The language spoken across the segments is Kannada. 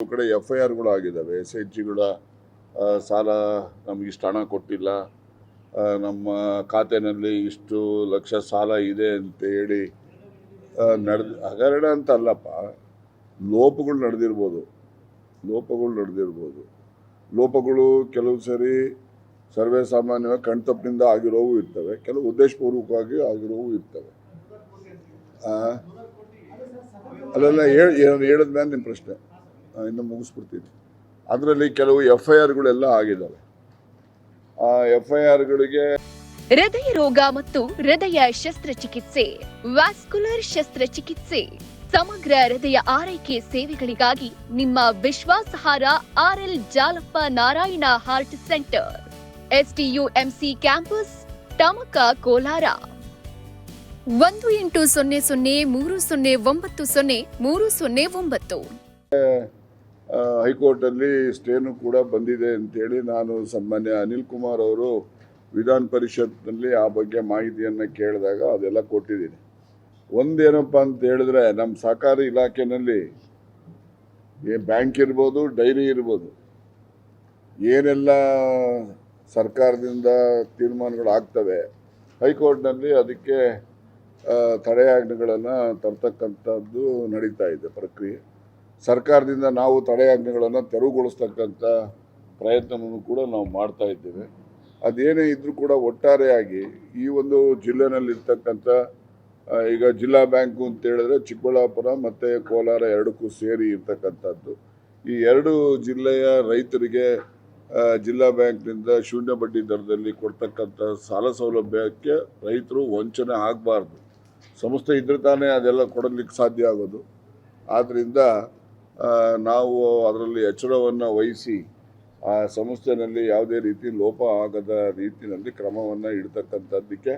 ಕಡೆ ಎಫ್ ಐ ಆರ್ಗಳು ಆಗಿದ್ದಾವೆ ಎಸ್ ಎಚ್ ಜಿಗಳ ಸಾಲ ನಮಗೆ ಹಣ ಕೊಟ್ಟಿಲ್ಲ ನಮ್ಮ ಖಾತೆನಲ್ಲಿ ಇಷ್ಟು ಲಕ್ಷ ಸಾಲ ಇದೆ ಅಂತ ಹೇಳಿ ನಡೆದ, ಹಗರಣ ಅಂತ ಅಲ್ಲಪ್ಪ, ಲೋಪಗಳು ನಡೆದಿರ್ಬೋದು ಲೋಪಗಳು ನಡೆದಿರ್ಬೋದು, ಲೋಪಗಳು ಕೆಲವು ಸರಿ ಸರ್ವೇ ಸಾಮಾನ್ಯವಾಗಿ ಕಣ್ತಪ್ಪಿನಿಂದ ಆಗಿರೋವು ಇರ್ತವೆ, ಕೆಲವು ಉದ್ದೇಶಪೂರ್ವಕವಾಗಿ ಆಗಿರೋವು ಇರ್ತವೆ. ಅಲ್ಲೆಲ್ಲ ಹೇಳಿ ಹೇಳಿದ್ಮೇಲೆ ನಿಮ್ಮ ಪ್ರಶ್ನೆ. ಇನ್ನು ಮುಗಿಸ್ಬಿಡ್ತೀನಿ. ಅದರಲ್ಲಿ ಕೆಲವು ಎಫ್ ಐ ಆರ್ಗಳೆಲ್ಲ ಆಗಿದ್ದಾವೆ. ಆ ಎಫ್ ಐ ಆರ್ಗಳಿಗೆ ಹೃದಯ ರೋಗ ಮತ್ತು ಹೃದಯ ಶಸ್ತ್ರಚಿಕಿತ್ಸೆ ವ್ಯಾಸ್ಕುಲರ್ ಶಸ್ತ್ರಚಿಕಿತ್ಸೆ ಸಮಗ್ರ ಹೃದಯ ಆರೈಕೆ ಸೇವೆಗಳಿಗಾಗಿ ನಿಮ್ಮ ವಿಶ್ವಾಸಹಾರ R L Jalappa Narayana heart centre STUMC campus Tamaka Kolar. ಒಂದು ಎಂಟು ಸೊನ್ನೆ ಸೊನ್ನೆ ಮೂರು ಸೊನ್ನೆ ಒಂಬತ್ತು ಸೊನ್ನೆ ಮೂರು ಸೊನ್ನೆ ಒಂಬತ್ತು. ಹೈಕೋರ್ಟಲ್ಲಿ ಸ್ಟೇನು ಕೂಡ ಬಂದಿದೆ ಅಂತೇಳಿ ನಾನು ಸನ್ಮಾನ್ಯ ಅನಿಲ್ ಕುಮಾರ್ ಅವರು ವಿಧಾನ ಪರಿಷತ್ನಲ್ಲಿ ಆ ಬಗ್ಗೆ ಮಾಹಿತಿಯನ್ನು ಕೇಳಿದಾಗ ಅದೆಲ್ಲ ಕೊಟ್ಟಿದ್ದೀನಿ. ಒಂದೇನಪ್ಪ ಅಂತ ಹೇಳಿದ್ರೆ ನಮ್ಮ ಸಹಕಾರಿ ಇಲಾಖೆನಲ್ಲಿ ಬ್ಯಾಂಕ್ ಇರ್ಬೋದು, ಡೈರಿ ಇರ್ಬೋದು, ಏನೆಲ್ಲ ಸರ್ಕಾರದಿಂದ ತೀರ್ಮಾನಗಳು ಆಗ್ತವೆ, ಹೈಕೋರ್ಟ್ನಲ್ಲಿ ಅದಕ್ಕೆ ತಡೆಯಾಜ್ಞೆಗಳನ್ನು ತರ್ತಕ್ಕಂಥದ್ದು ನಡೀತಾ ಇದೆ ಪ್ರಕ್ರಿಯೆ. ಸರ್ಕಾರದಿಂದ ನಾವು ತಡೆಯಾಜ್ಞೆಗಳನ್ನು ತೆರವುಗೊಳಿಸ್ತಕ್ಕಂಥ ಪ್ರಯತ್ನವನ್ನು ಕೂಡ ನಾವು ಮಾಡ್ತಾ ಇದ್ದೇವೆ. ಅದೇನೇ ಇದ್ದರೂ ಕೂಡ ಒಟ್ಟಾರೆಯಾಗಿ ಈ ಒಂದು ಜಿಲ್ಲೆನಲ್ಲಿರ್ತಕ್ಕಂಥ ಈಗ ಜಿಲ್ಲಾ ಬ್ಯಾಂಕು ಅಂತ ಹೇಳಿದ್ರೆ ಚಿಕ್ಕಬಳ್ಳಾಪುರ ಮತ್ತು ಕೋಲಾರ ಎರಡಕ್ಕೂ ಸೇರಿ ಇರ್ತಕ್ಕಂಥದ್ದು. ಈ ಎರಡು ಜಿಲ್ಲೆಯ ರೈತರಿಗೆ ಜಿಲ್ಲಾ ಬ್ಯಾಂಕ್ನಿಂದ ಶೂನ್ಯ ಬಡ್ಡಿ ದರದಲ್ಲಿ ಕೊಡ್ತಕ್ಕಂಥ ಸಾಲ ಸೌಲಭ್ಯಕ್ಕೆ ರೈತರು ವಂಚನೆ ಆಗಬಾರ್ದು. ಸಂಸ್ಥೆ ಇದ್ರೆ ತಾನೇ ಅದೆಲ್ಲ ಕೊಡಲಿಕ್ಕೆ ಸಾಧ್ಯ ಆಗೋದು. ಆದ್ದರಿಂದ ನಾವು ಅದರಲ್ಲಿ ಎಚ್ಚರವನ್ನು ವಹಿಸಿ ಆ ಸಂಸ್ಥೆಯಲ್ಲಿ ಯಾವುದೇ ರೀತಿ ಲೋಪ ಆಗದ ರೀತಿಯಲ್ಲಿ ಕ್ರಮವನ್ನು ಇಡ್ತಕ್ಕಂಥದ್ದಕ್ಕೆ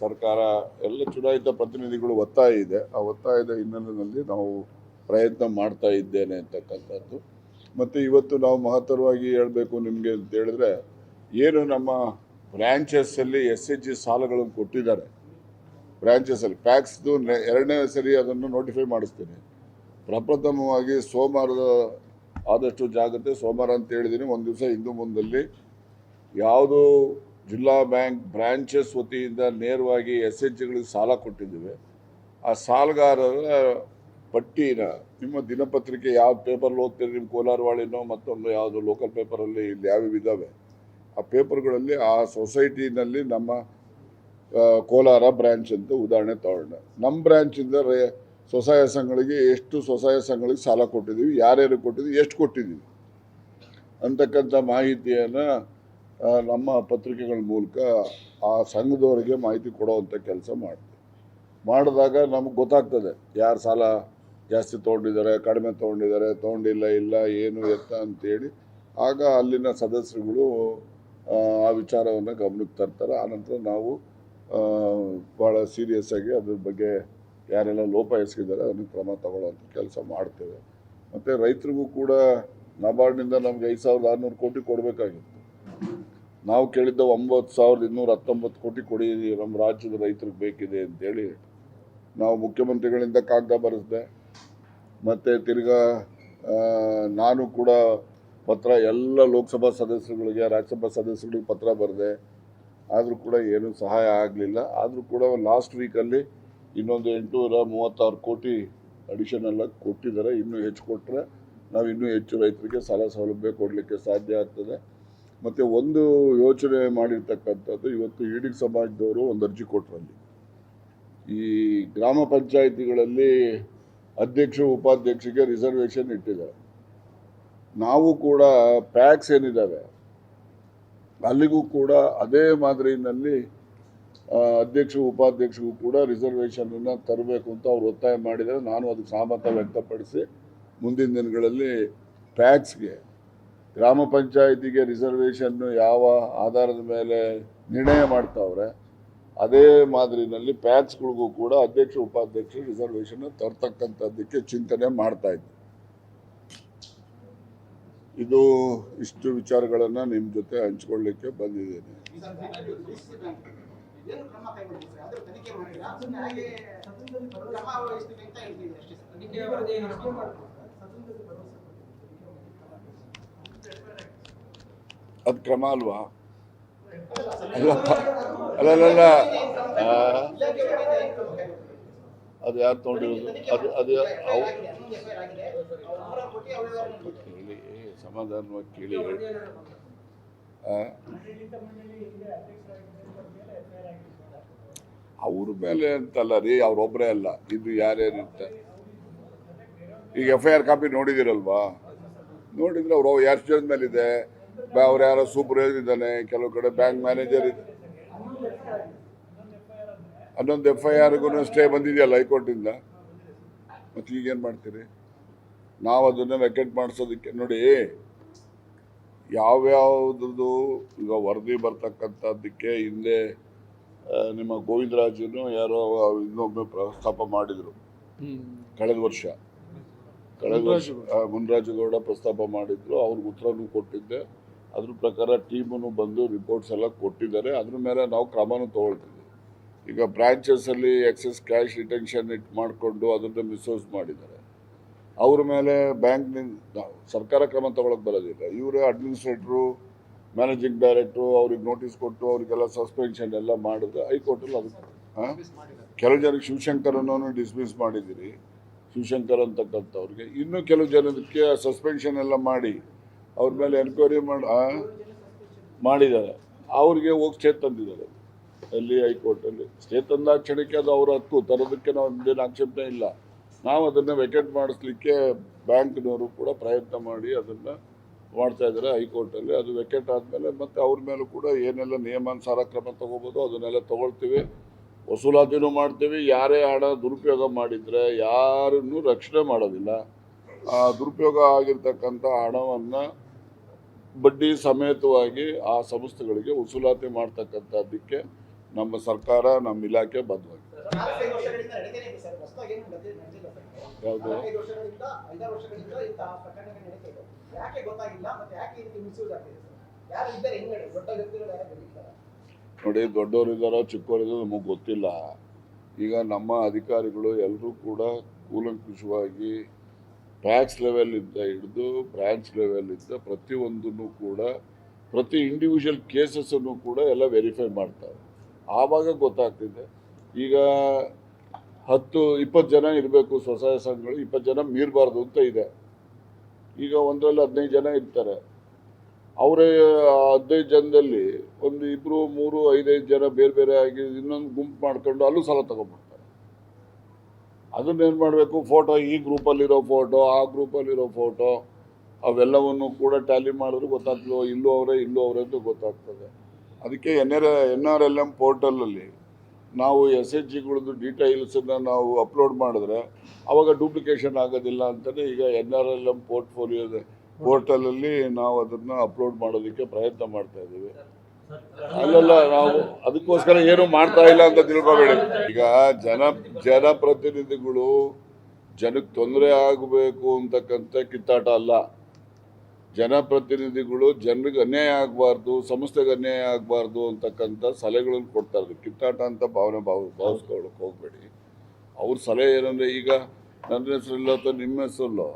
ಸರ್ಕಾರ ಎಲ್ಲ ಚುನಾಯಿತ ಪ್ರತಿನಿಧಿಗಳು ಒತ್ತಾಯ ಇದೆ. ಆ ಒತ್ತಾಯದ ಹಿನ್ನೆಲೆಯಲ್ಲಿ ನಾವು ಪ್ರಯತ್ನ ಮಾಡ್ತಾ ಇದ್ದೇನೆ ಅಂತಕ್ಕಂಥದ್ದು. ಮತ್ತು ಇವತ್ತು ನಾವು ಮಹತ್ತರವಾಗಿ ಹೇಳಬೇಕು ನಿಮಗೆ ಅಂತ ಹೇಳಿದ್ರೆ, ಏನು ನಮ್ಮ ಬ್ರ್ಯಾಂಚಸ್ಸಲ್ಲಿ ಎಸ್ ಎಚ್ ಜಿ ಸಾಲಗಳನ್ನು ಕೊಟ್ಟಿದ್ದಾರೆ. ಬ್ರ್ಯಾಂಚಸ್ಸಲ್ಲಿ ಪ್ಯಾಕ್ಸ್ದು ಎರಡನೇ ಸರಿ ಅದನ್ನು ನೋಟಿಫೈ ಮಾಡಿಸ್ತೀನಿ. ಪ್ರಪ್ರಥಮವಾಗಿ ಸೋಮವಾರದ ಆದಷ್ಟು ಜಾಗ್ರತೆ, ಸೋಮವಾರ ಅಂತ ಹೇಳಿದ್ದೀನಿ ಒಂದು ದಿವಸ ಹಿಂದೂ ಮುಂದಲ್ಲಿ ಯಾವುದು ಜಿಲ್ಲಾ ಬ್ಯಾಂಕ್ ಬ್ರ್ಯಾಂಚಸ್ ವತಿಯಿಂದ ನೇರವಾಗಿ ಎಸ್ ಎಚ್ ಜಿಗಳಿಗೆ ಸಾಲ ಕೊಟ್ಟಿದ್ದೇವೆ. ಆ ಸಾಲಗಾರರ ಪಟ್ಟಿನ ನಿಮ್ಮ ದಿನಪತ್ರಿಕೆ ಯಾವ ಪೇಪರ್ ಓದ್ತೀರಿ ನಿಮ್ಮ ಕೋಲಾರವಾಳಿನೋ ಮತ್ತೊಂದು ಯಾವುದು ಲೋಕಲ್ ಪೇಪರಲ್ಲಿ ಇಲ್ಲಿ ಯಾವ್ಯಾವ ಇದ್ದಾವೆ ಆ ಪೇಪರ್ಗಳಲ್ಲಿ ಆ ಸೊಸೈಟಿನಲ್ಲಿ ನಮ್ಮ ಕೋಲಾರ ಬ್ರ್ಯಾಂಚ್ ಅಂತ ಉದಾಹರಣೆ ತಗೊಂಡೆ. ನಮ್ಮ ಬ್ರ್ಯಾಂಚಿಂದ ರೇ ಸ್ವಸಹಾಯ ಸಂಘಗಳಿಗೆ ಎಷ್ಟು ಸ್ವಸಹಾಯ ಸಂಘಗಳಿಗೆ ಸಾಲ ಕೊಟ್ಟಿದ್ದೀವಿ ಯಾರ್ಯಾರು ಕೊಟ್ಟಿದ್ದೀವಿ ಎಷ್ಟು ಕೊಟ್ಟಿದ್ದೀವಿ? ಅಂತಕ್ಕಂಥ ಮಾಹಿತಿಯನ್ನು ನಮ್ಮ ಪತ್ರಿಕೆಗಳ ಮೂಲಕ ಆ ಸಂಘದವರಿಗೆ ಮಾಹಿತಿ ಕೊಡೋವಂಥ ಕೆಲಸ ಮಾಡ್ತೀವಿ. ಮಾಡಿದಾಗ ನಮಗೆ ಗೊತ್ತಾಗ್ತದೆ ಯಾರು ಸಾಲ ಜಾಸ್ತಿ ತೊಗೊಂಡಿದ್ದಾರೆ ಕಡಿಮೆ ತೊಗೊಂಡಿದ್ದಾರೆ ತೊಗೊಂಡಿಲ್ಲ ಇಲ್ಲ ಏನು ಎತ್ತ ಅಂತೇಳಿ. ಆಗ ಅಲ್ಲಿನ ಸದಸ್ಯರುಗಳು ಆ, ವಿಚಾರವನ್ನು ಗಮನಕ್ಕೆ ತರ್ತಾರೆ. ಆನಂತರ ನಾವು ಭಾಳ ಸೀರಿಯಸ್ ಆಗಿ ಅದ್ರ ಬಗ್ಗೆ ಯಾರೆಲ್ಲ ಲೋಪ ಎಸಗಿದ್ದಾರೆ ಅದನ್ನು ಕ್ರಮ ತಗೊಳ್ಳೋಂಥ ಕೆಲಸ ಮಾಡ್ತೇವೆ. ಮತ್ತು ರೈತರಿಗೂ ಕೂಡ ನಬಾರ್ಡ್ನಿಂದ ನಮ್ಗೆ ಐದು ಸಾವಿರದ ಆರುನೂರು ಕೋಟಿ ಕೊಡಬೇಕಾಗಿತ್ತು. ನಾವು ಕೇಳಿದ್ದ ಒಂಬತ್ತು ಸಾವಿರದ ಇನ್ನೂರ ಹತ್ತೊಂಬತ್ತು ಕೋಟಿ ಕೊಡಿ, ನಮ್ಮ ರಾಜ್ಯದ ರೈತರಿಗೆ ಬೇಕಿದೆ ಅಂತೇಳಿ ನಾವು ಮುಖ್ಯಮಂತ್ರಿಗಳಿಂದ ಕಾಗದ ಬರೆಸಿದೆ. ಮತ್ತು ತಿರ್ಗಾ ನಾನು ಕೂಡ ಪತ್ರ ಎಲ್ಲ ಲೋಕಸಭಾ ಸದಸ್ಯರುಗಳಿಗೆ, ರಾಜ್ಯಸಭಾ ಸದಸ್ಯರುಗಳಿಗೆ ಪತ್ರ ಬರೆದೆ. ಆದರೂ ಕೂಡ ಏನೂ ಸಹಾಯ ಆಗಲಿಲ್ಲ. ಆದರೂ ಕೂಡ ಲಾಸ್ಟ್ ವೀಕಲ್ಲಿ ಇನ್ನೊಂದು ಎಂಟುನೂರ ಮೂವತ್ತಾರು ಕೋಟಿ ಅಡಿಷನಲ್ ಆಗಿ ಕೊಟ್ಟಿದ್ದಾರೆ. ಇನ್ನೂ ಹೆಚ್ಚು ಕೊಟ್ಟರೆ ನಾವು ಇನ್ನೂ ಹೆಚ್ಚು ರೈತರಿಗೆ ಸಾಲ ಸೌಲಭ್ಯ ಕೊಡಲಿಕ್ಕೆ ಸಾಧ್ಯ ಆಗ್ತದೆ. ಮತ್ತು ಒಂದು ಯೋಚನೆ ಮಾಡಿರ್ತಕ್ಕಂಥದ್ದು, ಇವತ್ತು ಈಡಿಗ್ ಸಮಾಜದವರು ಒಂದು ಅರ್ಜಿ ಕೊಟ್ರಲ್ಲಿ. ಈ ಗ್ರಾಮ ಪಂಚಾಯಿತಿಗಳಲ್ಲಿ ಅಧ್ಯಕ್ಷ ಉಪಾಧ್ಯಕ್ಷರಿಗೆ ರಿಸರ್ವೇಷನ್ ಇಟ್ಟಿದ್ದಾರೆ. ನಾವು ಕೂಡ ಪ್ಯಾಕ್ಸ್ ಏನಿದ್ದಾವೆ, ಅಲ್ಲಿಗೂ ಕೂಡ ಅದೇ ಮಾದರಿನಲ್ಲಿ ಆ, ಅಧ್ಯಕ್ಷ ಉಪಾಧ್ಯಕ್ಷಗೂ ಕೂಡ ರಿಸರ್ವೇಷನನ್ನು ತರಬೇಕು ಅಂತ ಅವ್ರು ಒತ್ತಾಯ ಮಾಡಿದರೆ ನಾನು ಅದಕ್ಕೆ ಸಹಮತ ವ್ಯಕ್ತಪಡಿಸಿ ಮುಂದಿನ ದಿನಗಳಲ್ಲಿ ಪ್ಯಾಕ್ಸ್ಗೆ ಗ್ರಾಮ ಪಂಚಾಯಿತಿಗೆ ರಿಸರ್ವೇಷನ್ನು ಯಾವ ಆಧಾರದ ಮೇಲೆ ನಿರ್ಣಯ ಮಾಡ್ತಾವ್ರೆ ಅದೇ ಮಾದರಿನಲ್ಲಿ ಪ್ಯಾಕ್ಸ್ಗಳಿಗೂ ಕೂಡ ಅಧ್ಯಕ್ಷ ಉಪಾಧ್ಯಕ್ಷ ರಿಸರ್ವೇಷನ್ ತರ್ತಕ್ಕಂಥದ್ದಕ್ಕೆ ಚಿಂತನೆ ಮಾಡ್ತಾ ಇದ್ದೆ. ಇದು ಇಷ್ಟು ವಿಚಾರಗಳನ್ನು ನಿಮ್ಮ ಜೊತೆ ಹಂಚ್ಕೊಳ್ಳಿಕ್ಕೆ ಬಂದಿದ್ದೇನೆ. ಏನು ಕ್ರಮ ಕೈಗೊಳ್ಳಿ ಸರ್ ಅದ್ರ ತನಿಖೆ ಹಾಗೆ ಕ್ರಮ ವಹಿಸ್ತೀವಿ ಅಂತ ಹೇಳ್ತೀವಿ ಅಷ್ಟೇ ಸರ್. ತನಿಖೆ ವರದಿ ಏನು? ಅದು ಕ್ರಮ ಅಲ್ವಾ? ಅಲ್ಲ ಅದು ಯಾರು ತೊಗೊಂಡಿರೋದು? ಅದು ಅದು ಕೇಳಿ ಸಮಾಧಾನವಾಗಿ ಕೇಳಿ? ಅವ್ರ ಮೇಲೆ ಅಂತಲ್ಲ ರೀ ಅವ್ರೊಬ್ಬರೇ ಅಲ್ಲ. ಇದು ಯಾರ್ಯಾರಿರ್ತ? ಈಗ ಎಫ್ ಐ ಆರ್ ಕಾಪಿ ನೋಡಿದಿರಲ್ವಾ? ನೋಡಿದ್ರೆ ಅವ್ರು ಎಷ್ಟು ಜನದ ಮೇಲಿದೆ? ಇದೆ ಅವ್ರು ಯಾರೋ ಸೂಪರ್ ಇದ್ದಾನೆ, ಕೆಲವು ಕಡೆ ಬ್ಯಾಂಕ್ ಮ್ಯಾನೇಜರ್ ಇದೆ ಹನ್ನೊಂದು ಎಫ್ ಐ ಆರ್ಗೂ ಸ್ಟೇ ಬಂದಿದೆಯಲ್ಲ ಹೈಕೋರ್ಟಿಂದ ಮತ್ತೆ ಈಗೇನು ಮಾಡ್ತೀರಿ? ನಾವು ಅದನ್ನು ವೆಕೆಟ್ ಮಾಡಿಸೋದಕ್ಕೆ ನೋಡಿ ಯಾವ್ಯಾವ್ದು ಈಗ ವರದಿ ಬರ್ತಕ್ಕಂಥದ್ದಕ್ಕೆ ಹಿಂದೆ ನಿಮ್ಮ ಗೋವಿಂದರಾಜನು ಯಾರೋ ಇನ್ನೊಮ್ಮೆ ಪ್ರಸ್ತಾಪ ಮಾಡಿದರು. ಕಳೆದ ವರ್ಷ. ಕಳೆದ ವರ್ಷ ಮುನ್ರಾಜು ಮುನ್ರಾಜುಗೌಡ ಪ್ರಸ್ತಾಪ ಮಾಡಿದ್ರು. ಅವ್ರಿಗೆ ಉತ್ತರನೂ ಕೊಟ್ಟಿದ್ದೆ. ಅದ್ರ ಪ್ರಕಾರ ಟೀಮನ್ನು ಬಂದು ರಿಪೋರ್ಟ್ಸ್ ಎಲ್ಲ ಕೊಟ್ಟಿದ್ದಾರೆ. ಅದ್ರ ಮೇಲೆ ನಾವು ಕ್ರಮನೂ ತಗೊಳ್ತೀವಿ. ಈಗ ಬ್ರಾಂಚಸ್ಸಲ್ಲಿ ಎಕ್ಸಸ್ ಕ್ಯಾಶ್ ರಿಟೆನ್ಷನ್ ಇಟ್ ಮಾಡಿಕೊಂಡು ಅದನ್ನು ಮಿಸ್ಯೂಸ್ ಮಾಡಿದ್ದಾರೆ. ಅವ್ರ ಮೇಲೆ ಬ್ಯಾಂಕ್ನಿಂದ ಸರ್ಕಾರ ಕ್ರಮ ತಗೊಳಕ್ ಬರೋದಿಲ್ಲ. ಇವರು ಅಡ್ಮಿನಿಸ್ಟ್ರೇಟ್ರು ಮ್ಯಾನೇಜಿಂಗ್ ಡೈರೆಕ್ಟ್ರು ಅವ್ರಿಗೆ ನೋಟಿಸ್ ಕೊಟ್ಟು, ಅವರಿಗೆಲ್ಲ ಸಸ್ಪೆನ್ಷನ್ ಎಲ್ಲ ಮಾಡಿದ್ರೆ ಹೈಕೋರ್ಟಲ್ಲಿ ಅದಕ್ಕೆ, ಹಾಂ? ಕೆಲವು ಜನಕ್ಕೆ ಶಿವಶಂಕರನ್ನು ಡಿಸ್ಮಿಸ್ ಮಾಡಿದ್ದೀರಿ. ಶಿವಶಂಕರ್ ಅಂತಕ್ಕಂಥವ್ರಿಗೆ. ಇನ್ನೂ ಕೆಲವು ಜನಕ್ಕೆ ಸಸ್ಪೆನ್ಷನ್ ಎಲ್ಲ ಮಾಡಿ, ಅವ್ರ ಮೇಲೆ ಎನ್ಕ್ವೈರಿ ಮಾಡಿ? ಮಾಡಿದ್ದಾರೆ. ಅವ್ರಿಗೆ ಹೋಗಿ ಸ್ಟೇ ತಂದಿದ್ದಾರೆ. ಅಲ್ಲಿ ಹೈಕೋರ್ಟಲ್ಲಿ ಸ್ಟೇ ತಂದ ಕ್ಷಣಕ್ಕೆ ಅದು ಅವ್ರ ಹಕ್ಕು. ತರೋದಕ್ಕೆ ನಾವು ಒಂದೇನು ಆಕ್ಷೇಪಣೆ ಇಲ್ಲ. ನಾವು ಅದನ್ನು ವೆಕೆಟ್ ಮಾಡಿಸ್ಲಿಕ್ಕೆ ಬ್ಯಾಂಕ್ನವರು ಕೂಡ ಪ್ರಯತ್ನ ಮಾಡಿ ಅದನ್ನು ಮಾಡ್ತಾ ಇದ್ದಾರೆ ಹೈಕೋರ್ಟಲ್ಲಿ. ಅದು ವೆಕೆಟ್ ಆದಮೇಲೆ ಮತ್ತೆ ಅವ್ರ ಮೇಲೂ ಕೂಡ ಏನೆಲ್ಲ ನಿಯಮಾನುಸಾರ ಕ್ರಮ ತಗೋಬೋದು ಅದನ್ನೆಲ್ಲ ತಗೊಳ್ತೀವಿ. ವಸೂಲಾತಿನೂ ಮಾಡ್ತೀವಿ. ಯಾರೇ ಹಣ ದುರುಪಯೋಗ ಮಾಡಿದರೆ ಯಾರನ್ನೂ ರಕ್ಷಣೆ ಮಾಡೋದಿಲ್ಲ. ಆ, ದುರುಪಯೋಗ ಆಗಿರ್ತಕ್ಕಂಥ ಹಣವನ್ನು ಬಡ್ಡಿ ಸಮೇತವಾಗಿ ಆ ಸಂಸ್ಥೆಗಳಿಗೆ ವಸೂಲಾತಿ ಮಾಡ್ತಕ್ಕಂಥದ್ದಕ್ಕೆ ನಮ್ಮ ಸರ್ಕಾರ, ನಮ್ಮ ಇಲಾಖೆ ಬದ್ಧವಾಗಿದೆ. ಇದ್ದಾರೆ ನೋಡಿ ದೊಡ್ಡವರಿದ್ದಾರೋ ಚಿಕ್ಕವರಿದ್ದಾರೋ ನಮಗೆ ಗೊತ್ತಿಲ್ಲ. ಈಗ ನಮ್ಮ ಅಧಿಕಾರಿಗಳು ಎಲ್ಲರೂ ಕೂಡ ಕೂಲಂಕುಷವಾಗಿ ಟ್ಯಾಕ್ಸ್ ಲೆವೆಲಿಂದ ಹಿಡಿದು ಬ್ರಾಂಚ್ ಲೆವೆಲಿಂದ ಪ್ರತಿಯೊಂದನ್ನು ಕೂಡ ಪ್ರತಿ ಇಂಡಿವಿಜುವಲ್ ಕೇಸಸ್ಸನ್ನು ಕೂಡ ಎಲ್ಲ ವೆರಿಫೈ ಮಾಡ್ತಾರೆ. ಆವಾಗ ಗೊತ್ತಾಗ್ತಿದೆ ಈಗ ಹತ್ತು, ಇಪ್ಪತ್ತು ಜನ ಇರಬೇಕು ಸ್ವಸಹಾಯ ಸಂಘಗಳು, ಇಪ್ಪತ್ತು ಜನ ಮೀರಬಾರ್ದು ಅಂತ ಇದೆ. ಈಗ ಒಂದರಲ್ಲಿ ಹದಿನೈದು ಜನ ಇರ್ತಾರೆ. ಅವರೇ ಹದಿನೈದು ಜನದಲ್ಲಿ ಒಂದು ಇಬ್ಬರು ಮೂರು, ಐದೈದು ಜನ ಬೇರೆ ಬೇರೆ ಆಗಿ ಇನ್ನೊಂದು ಗುಂಪು ಮಾಡ್ಕೊಂಡು ಅಲ್ಲೂ ಸಾಲ ತಗೊಂಡ್ಬಿಡ್ತಾರೆ. ಅದನ್ನೇನು ಮಾಡಬೇಕು? ಫೋಟೋ, ಈ ಗ್ರೂಪಲ್ಲಿರೋ ಫೋಟೋ, ಆ ಗ್ರೂಪಲ್ಲಿರೋ ಫೋಟೋ, ಅವೆಲ್ಲವನ್ನು ಕೂಡ ಟ್ಯಾಲಿ ಮಾಡಿದ್ರೆ ಗೊತ್ತಾಗ್ತದೆ, ಇಲ್ಲೂ ಅವರೇ ಇಲ್ಲೂ ಅವರೇ ಅಂತ ಗೊತ್ತಾಗ್ತದೆ. ಅದಕ್ಕೆ N R N R L M ಪೋರ್ಟಲಲ್ಲಿ ನಾವು ಎಸ್ ಎಚ್ ಜಿಗಳದ್ದು ಡೀಟೈಲ್ಸನ್ನು ನಾವು ಅಪ್ಲೋಡ್ ಮಾಡಿದ್ರೆ ಅವಾಗ ಡೂಪ್ಲಿಕೇಶನ್ ಆಗೋದಿಲ್ಲ ಅಂತಲೇ ಈಗ ಎನ್ ಆರ್ ಎಲ್ ಎಂ ಪೋರ್ಟ್ಫೋಲಿಯೋದ ಪೋರ್ಟಲಲ್ಲಿ ನಾವು ಅದನ್ನು ಅಪ್ಲೋಡ್ ಮಾಡೋದಕ್ಕೆ ಪ್ರಯತ್ನ ಮಾಡ್ತಾ ಇದ್ದೀವಿ. ಅಲ್ಲೆಲ್ಲ ನಾವು ಅದಕ್ಕೋಸ್ಕರ ಏನು ಮಾಡ್ತಾ ಇಲ್ಲ ಅಂತ ತಿಳ್ಕೊಬೇಡಿ. ಈಗ ಜನ, ಜನಪ್ರತಿನಿಧಿಗಳು ಜನಕ್ಕೆ ತೊಂದರೆ ಆಗಬೇಕು ಅಂತಕ್ಕಂಥ ಕಿತ್ತಾಟ ಅಲ್ಲ. ಜನಪ್ರತಿನಿಧಿಗಳು ಜನರಿಗೆ ಅನ್ಯಾಯ ಆಗಬಾರ್ದು ಸಂಸ್ಥೆಗೆ ಅನ್ಯಾಯ ಆಗಬಾರ್ದು ಅಂತಕ್ಕಂಥ ಸಲಹೆಗಳನ್ನು ಕೊಡ್ತಾರೆ ಕಿತ್ತಾಟ ಅಂತ ಭಾವನೆ ಭಾವ, ಭಾವಿಸ್ಕೊಳ್ಳೋಕೆ ಹೋಗಬೇಡಿ. ಅವ್ರ ಸಲಹೆ ಏನಂದರೆ ಈಗ ನನ್ನ ಹೆಸರಿಲ್ಲ ಅಥವಾ ನಿಮ್ಮ ಹೆಸರಲ್ಲೋ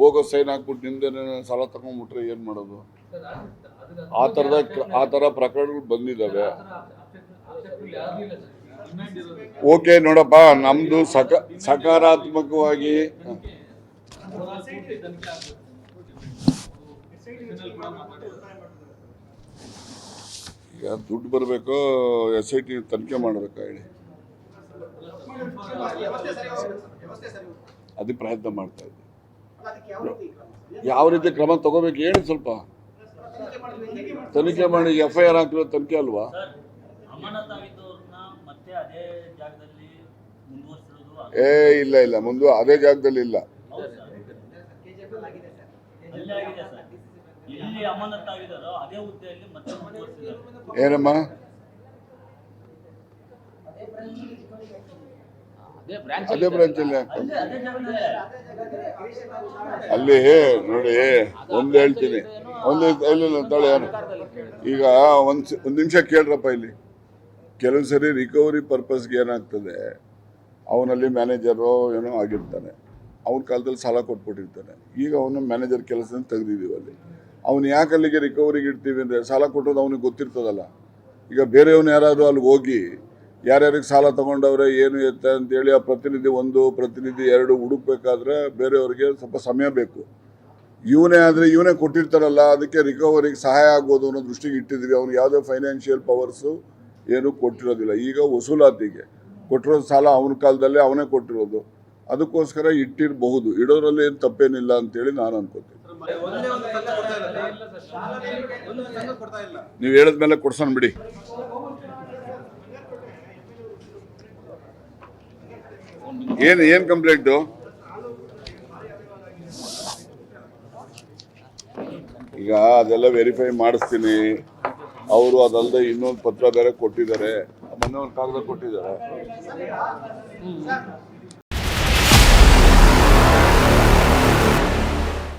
ಭೋಗ ಸೈನ್ ಹಾಕ್ಬಿಟ್ಟು ನಿಮ್ದೇನೆ ಸಾಲ ತಗೊಂಡ್ಬಿಟ್ರೆ ಏನು ಮಾಡೋದು? ಆ ಥರದ ಆ ಥರ ಪ್ರಕರಣಗಳು ಬಂದಿದ್ದಾವೆ. ಓಕೆ, ನೋಡಪ್ಪ, ನಮ್ದು ಸಕ, ಸಕಾರಾತ್ಮಕವಾಗಿ ಈಗ ದುಡ್ಡು ಬರಬೇಕು ಎಸ್ ಐ ಟಿ ತನಿಖೆ ಮಾಡಬೇಕು ಹೇಳಿ. ವ್ಯವಸ್ಥೆ ಸರಿ ಹೋಗುತ್ತೆ ಸರ್ ವ್ಯವಸ್ಥೆ ಸರಿ ಹೋಗುತ್ತೆ ಅದು ಪ್ರಯತ್ನ ಮಾಡ್ತಾ ಇದ್ದೆ. ಅದಕ್ಕೆ ಯಾವ ರೀತಿ ಕ್ರಮ ಸರ್? ಯಾವ ರೀತಿ ಕ್ರಮ ತಗೋಬೇಕು ಹೇಳಿ ಸ್ವಲ್ಪ. ತನಿಖೆ ಮಾಡಿ ಎಫ್ ಐ ಆರ್ ಹಾಕಿರೋ ತನಿಖೆ ಅಲ್ವಾ? ಸರ್ ಅಮಾನತಾಗಿದ್ದವ್ರನ್ನ ಮತ್ತೆ ಅದೇ ಜಾಗದಲ್ಲಿ ಮುಂದುವರಿಸಿರೋದು ಏ ಇಲ್ಲ. ಇಲ್ಲ ಮುಂದೆ ಅದೇ ಜಾಗದಲ್ಲಿ ಇಲ್ಲ ಏನಮ್ಮ? ಅದೇ ಬ್ರಾಂಚಲ್ಲಿ ಇಲ್ಲ ಅಲ್ಲಿ ನೋಡಿ ಒಂದು ಹೇಳ್ತೀನಿ. ಒಂದು ಇಲ್ಲ ತಳೆ ಯಾರು? ಈಗ ಒಂದು ಒಂದ್ ನಿಮಿಷ ಕೇಳ್ರಪ್ಪ ಇಲ್ಲಿ. ಕೆಲವು ಸರಿ ರಿಕವರಿ ಪರ್ಪಸ್ಗೆ ಏನಾಗ್ತದೆ? ಅವನಲ್ಲಿ ಮ್ಯಾನೇಜರು ಏನೋ ಆಗಿರ್ತಾನೆ. ಅವನ ಕಾಲದಲ್ಲಿ ಸಾಲ ಕೊಟ್ಬಿಟ್ಟಿರ್ತಾನೆ. ಈಗ ಅವನು ಮ್ಯಾನೇಜರ್ ಕೆಲಸದಿಂದ ತೆಗೆದಿದ್ದೀವಿ ಅಲ್ಲಿ ಅವನು ಯಾಕೆ ಅಲ್ಲಿಗೆ ರಿಕವರಿಗೆ ಇಡ್ತೀವಿ ಅಂದರೆ ಸಾಲ ಕೊಟ್ಟೋದು ಅವನಿಗೆ ಗೊತ್ತಿರ್ತದಲ್ಲ. ಈಗ ಬೇರೆಯವನು ಯಾರಾದರೂ ಅಲ್ಲಿ ಹೋಗಿ ಯಾರ್ಯಾರಿಗೆ ಸಾಲ ತಗೊಂಡವ್ರೆ, ಏನು ಎತ್ತ ಅಂತೇಳಿ ಆ ಪ್ರತಿನಿಧಿ ಒಂದು, ಪ್ರತಿನಿಧಿ ಎರಡು ಹುಡುಕ್ಬೇಕಾದ್ರೆ ಬೇರೆಯವ್ರಿಗೆ ಸ್ವಲ್ಪ ಸಮಯ ಬೇಕು. ಇವನೇ ಆದರೆ ಇವನೇ ಕೊಟ್ಟಿರ್ತಾರಲ್ಲ, ಅದಕ್ಕೆ ರಿಕವರಿಗೆ ಸಹಾಯ ಆಗ್ಬೋದು ಅನ್ನೋ ದೃಷ್ಟಿಗೆ ಇಟ್ಟಿದ್ವಿ ಅವ್ನಿಗೆ ಯಾವುದೇ ಫೈನಾನ್ಷಿಯಲ್ ಪವರ್ಸು ಏನು ಕೊಟ್ಟಿರೋದಿಲ್ಲ. ಈಗ ವಸೂಲಾತಿಗೆ ಕೊಟ್ಟಿರೋ ಸಾಲ ಅವನ ಕಾಲದಲ್ಲೇ ಅವನೇ ಕೊಟ್ಟಿರೋದು. ಅದಕ್ಕೋಸ್ಕರ ಇಟ್ಟಿರಬಹುದು. ಇಡೋದ್ರಲ್ಲಿ ಏನು ತಪ್ಪೇನಿಲ್ಲ ಅಂತೇಳಿ ನಾನು ಅನ್ಕೋತೀನಿ. ನೀವು ಹೇಳಿದ್ಮೇಲೆ ಕೊಡ್ಸೋಣ ಬಿಡಿ. ಏನು ಏನು ಕಂಪ್ಲೇಂಟು ಈಗ ಅದೆಲ್ಲ ವೆರಿಫೈ ಮಾಡಿಸ್ತೀನಿ. ಅವರು ಅದಲ್ಲದೆ ಇನ್ನೊಂದು ಪತ್ರ ಬೇರೆ ಕೊಟ್ಟಿದ್ದಾರೆ. ಮೊನ್ನೆ ಒಂದು ಕಾಗದ ಕೊಟ್ಟಿದ್ದಾರೆ.